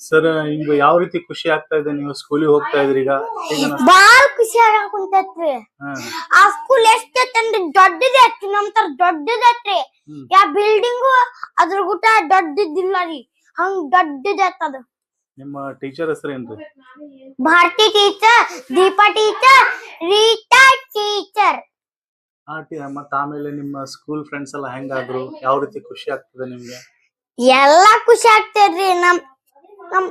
Sir ಈಗ ಯಾವ ರೀತಿ ಖುಷಿ ಆಗ್ತಾ ಇದೆ? ನೀವು ಸ್ಕೂಲಿಗೆ ಹೋಗ್ತಾ ಇದ್ರಿ ಈಗ? ಬಹಳ ಬಾಳ್ ಖುಷಿ ಆಗಾಕ ಕುಂತೈತ್ರಿ ಹಾ. ಆ ಸ್ಕೂಲ್ ಎಷ್ಟೈತಂದ್ರೆ ದೊಡ್ಡದೈತ್ರಿ ನಮ್ ತರ ದೊಡ್ಡದೈತ್ರಿ ಹ್ಮ್. ಯಾ ಬಿಲ್ಡಿಂಗು ಅದ್ರ ಗುಟ ದೊಡ್ಡದಿಲ್ಲ ರೀ. ಹಂಗ್ ದೊಡ್ಡದೈತ್ ಅದು. ನಿಮ್ಮ teacher ಹೆಸರೇನ್ರಿ Bharati teacher Deepa teacher Rita teacher ಆ ಟಿ ಮತ್ತ ಆಮೇಲೆ ನಿಮ್ಮ ಸ್ಕೂಲ್ ಫ್ರೆಂಡ್ಸ್ ಎಲ್ಲ ಹೆಂಗಾದ್ರು? ಯಾವ ರೀತಿ ಖುಷಿ ಆಗ್ತದೆ ನಿಮ್ಗೆ? ಎಲ್ಲಾ ಖುಷಿ ಆಗ್ತದ್ರಿ ನಮ್ ನಮ್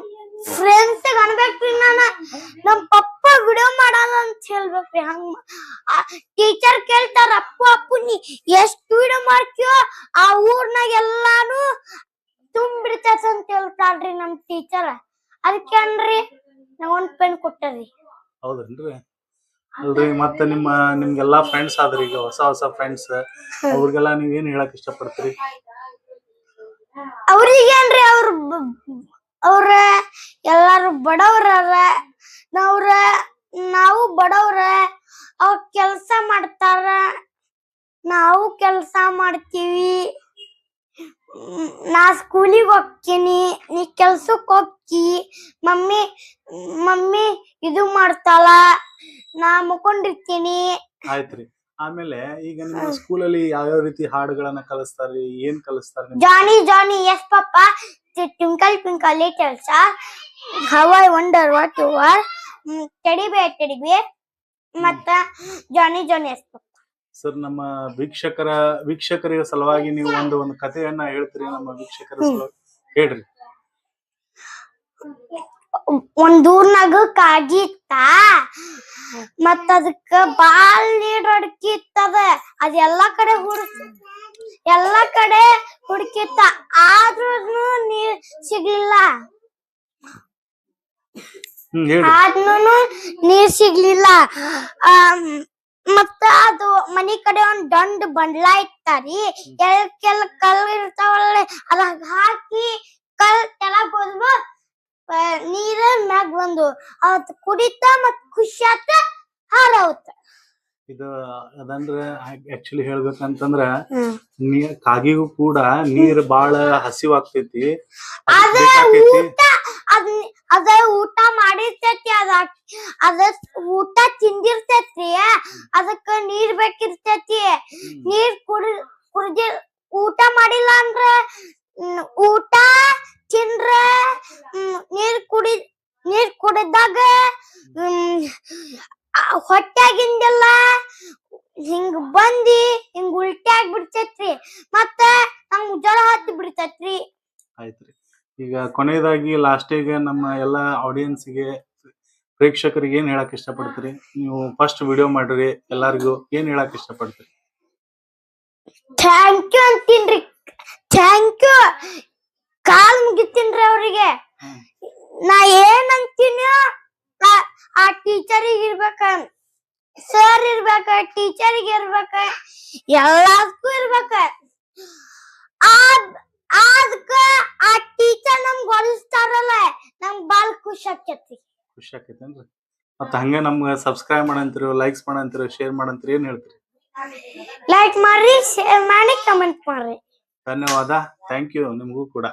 ಫ್ರೆಂಡ್ಸ್ ಅನ್ಬೇಕ್ರಿ ನಾನ. ನಮ್ ಪಪ್ಪ ವಿಡಿಯೋ ಮಾಡಲ್ಲ ಅಂತ ಹೇಳ್ಬೇಕ್ರಿ ಹಂಗ ಟೀಚರ್ ಕೇಳ್ತಾರ ಅಪ್ಪು ಅಪ್ಪು ನೀ ಎಷ್ಟ್ ವಿಡಿಯೋ ಮಾಡ್ತೀಯೋ ಆ ಊರ್ನಾಗ ಎಲ್ಲಾನು ತುಂಬಿಡ್ತೈತ ಅಂತ ಹೇಳ್ತಾರ್ರಿ ನಮ್ ಟೀಚರ್ ಅದಕ್ಕೆ ಅನ್ರಿ ನಾವೊಂದ್ ಒಂದ್ ಪೆನ್ ಕೊಟ್ಟರಿ ಹೌದೇನ್ರಿ? ಅಲ್ರಿ ಮತ್ತೆ ನಿಮ್ಮ ನಿಮ್ಗೆಲ್ಲಾ ಫ್ರೆಂಡ್ಸ್ ಆದ್ರಿ ಈಗ ಹೊಸ ಹೊಸ ಫ್ರೆಂಡ್ಸ್ ಅವ್ರಿಗೆಲ್ಲ ನೀವ್ ಏನ್ ಹೇಳಕ್ ಇಷ್ಟಪಡ್ತೀರಿ? ಅವ್ರಿಗೇನ್ರಿ ಅವ್ರ ಅವ್ರ ಎಲ್ಲಾರು ಬಡವ್ರಾರ ನಾವ್ರ ನಾವು ಬಡವ್ರ. ಅವ್ರ ಕೆಲ್ಸ ಮಾಡ್ತಾರ. ನಾವು ಕೆಲ್ಸ ಮಾಡ್ತೀವಿ. ನಾ ಸ್ಕೂಲಿಗೆ ಹೋಗ್ತೀನಿ. ನೀ ಕೆಲ್ಸಕ್ ಹೋಗ್ತಿ. ಮಮ್ಮಿ ಮಮ್ಮಿ ಇದು ಮಾಡ್ತಾಳ. ನಾ ಮುಕೊಂಡಿರ್ತೀನಿ ಆಯ್ತ್ರಿ. ಆಮೇಲೆ ಈಗ ನಿಮ್ಮ ಸ್ಕೂಲಲ್ಲಿ ಯಾವ್ಯಾವ ರೀತಿ ಹಾಡುಗಳನ್ನ ಕಲಿಸ್ತಾರ್ರಿ ಏನ್ ಕಲಿಸ್ತಾರ Johnny Johnny yes papa twinkle twinkle little star. How I wonder what you are teddy bear teddy bear ಮತ್ತ ಜಾನಿ ಜಾನಿ ಎಸ್ ಸರ್ ನಮ್ಮ ವೀಕ್ಷಕರ ವೀಕ್ಷಕರ ಸಲುವಾಗಿ ನೀವು ಒಂದು ಒಂದು ಕಥೆಯನ್ನ ಹೇಳ್ತೀರಿ ನಮ್ಮ ವೀಕ್ಷಕರ ಸಲುವಾಗಿ. ಹೇಳ್ರಿ. ಒಂದ್ ಊರ್ನಾಗ ಕಾಗಿತ್ತ ಮತ್ತ ಅದಕ್ಕ ಬಾಳ ನೀರ್ ಅಡಕಿ ಇತ್ತದ. ಅದ ಎಲ್ಲಾ ಕಡೆ ಹುಡ್ ಎಲ್ಲಾ ಕಡೆ ಹುಡುಕಿತ್ತ ಆದ್ರೂ ನೀರ್ ಸಿಗ್ಲಿಲ್ಲ. ಆದ್ರೂ ನೀರ್ ಸಿಗ್ಲಿಲ್ಲ. ಆ ಮತ್ತ ಅದು ಮನಿ ಕಡೆ ಒಂದ್ ದೊಡ್ಡ ಬಂಡ್ಲ ಇತ್ತಾರಿ. ಕೆಲ್ ಕಲ್ ಇರ್ತಾವಲ್ಲ ಅದಾಗ ಹಾಕಿ ಕಲ್ ಕೆಳಗ್ ಹೋದ್ವು. ನೀರ ಮ್ಯಾಗ್ ಬಂದು ಅವತ್ ಕುಡಿತ ಮತ್ ಖುಷಿ ಆತ. ಇದು ಅದಂದ್ರ ಆಕ್ಚುಲಿ ಹೇಳ್ಬೇಕಂತಂದ್ರ ನೀರ್ ಕಾಗಿಗೂ ಕೂಡ ನೀರ್ ಬಾಳ ಹಸಿವಾಗ್ತೈತಿ. ಅದ ಊಟ ಮಾಡಿರ್ತೈತಿ ಅದ. ಅದ ಊಟ ತಿಂದಿರ್ತೈತಿ ಅದಕ್ಕ ನೀರ್ ಬೇಕಿರ್ತೈತಿ. ನೀರ್ ಕುಡಿ ಕುಡ್ದಿ ಊಟ ಮಾಡಿಲ್ಲ ಅಂದ್ರ ಊಟ ತಿಂದ್ರ ನೀರ್ ಕುಡಿ ನೀರ್ ಕುಡಿದಾಗ ಹೊಟ್ಯಾಗಿಂದೆಲ್ಲ ಹಿಂಗ್ ಬಂದಿ ಹಿಂಗ್ ಉಲ್ಟ್ಯಾಗ್ ಬಿಡ್ತೈತ್ರಿ ಮತ್ತ ನಮ್ಗ್ ಜ್ವರ ಹತ್ತಿ ಬಿಡ್ತೈತ್ರಿ. ಆಯ್ತ್ರಿ. ಈಗ ಕೊನೆಯದಾಗಿ ಲಾಸ್ಟಿಗೆ ನಮ್ಮ ಎಲ್ಲ ಆಡಿಯನ್ಸ್ಗೆ ಪ್ರೇಕ್ಷಕರಿಗೆ ಏನ್ ಹೇಳಕ್ ಇಷ್ಟಪಡ್ತೀರಿ? ನೀವು ಫಸ್ಟ್ ವಿಡಿಯೋ ಮಾಡ್ರಿ ಎಲ್ಲಾರ್ಗು ಏನ್ ಹೇಳಕ್ ಇಷ್ಟಪಡ್ತೀರಿ? ಥ್ಯಾಂಕ್ ಯು ಅಂತೀನ್ರಿ. ಥ್ಯಾಂಕ್ ಯು ಕಾಲ್ ಮುಗಿತೀನ್ರಿ ಅವ್ರಿಗೆ. ನಾ ಏನ್ ಆ- ಟೀಚರ್ ಟೀಚರಿಗೆ ಇರ್ಬೇಕ. ಸರ್ ಇರ್ಬೇಕ ಟೀಚರ್ ಇರ್ಬೇಕ ಎಲ್ಲದಕ್ಕೂ ಇರ್ಬೇಕ. ಅದಕ್ಕ ಆ ಟೀಚರ್ ನಮ್ಗ್ ಹೊಲಿಸ್ತಾರಲ್ಲ ನಮ್ಗ್ ಬಾಳ್ ಖುಷಿ ಆಕೇತಿ ಖುಷಿ ಆಕೈತೇನ್ರಿ? ಮತ್ತ ಹಂಗೆ ನಮ್ಗೆ ಸಬ್ಸ್ಕ್ರೈಬ್ ಮಾಡಂತೀರಿ ಲೈಕ್ಸ್ ಮಾಡಂತೀರಿ ಶೇರ್ ಮಾಡಂತೀರಿ ಏನ್ ಹೇಳ್ತೀರಿ? ಲೈಕ್ ಮಾಡ್ರಿ ಶೇರ್ ಮಾಡಿ ಕಮೆಂಟ್ ಮಾಡ್ರಿ. ಧನ್ಯವಾದ. ಥ್ಯಾಂಕ್ ಯು ನಿಮಗೂ ಕೂಡ.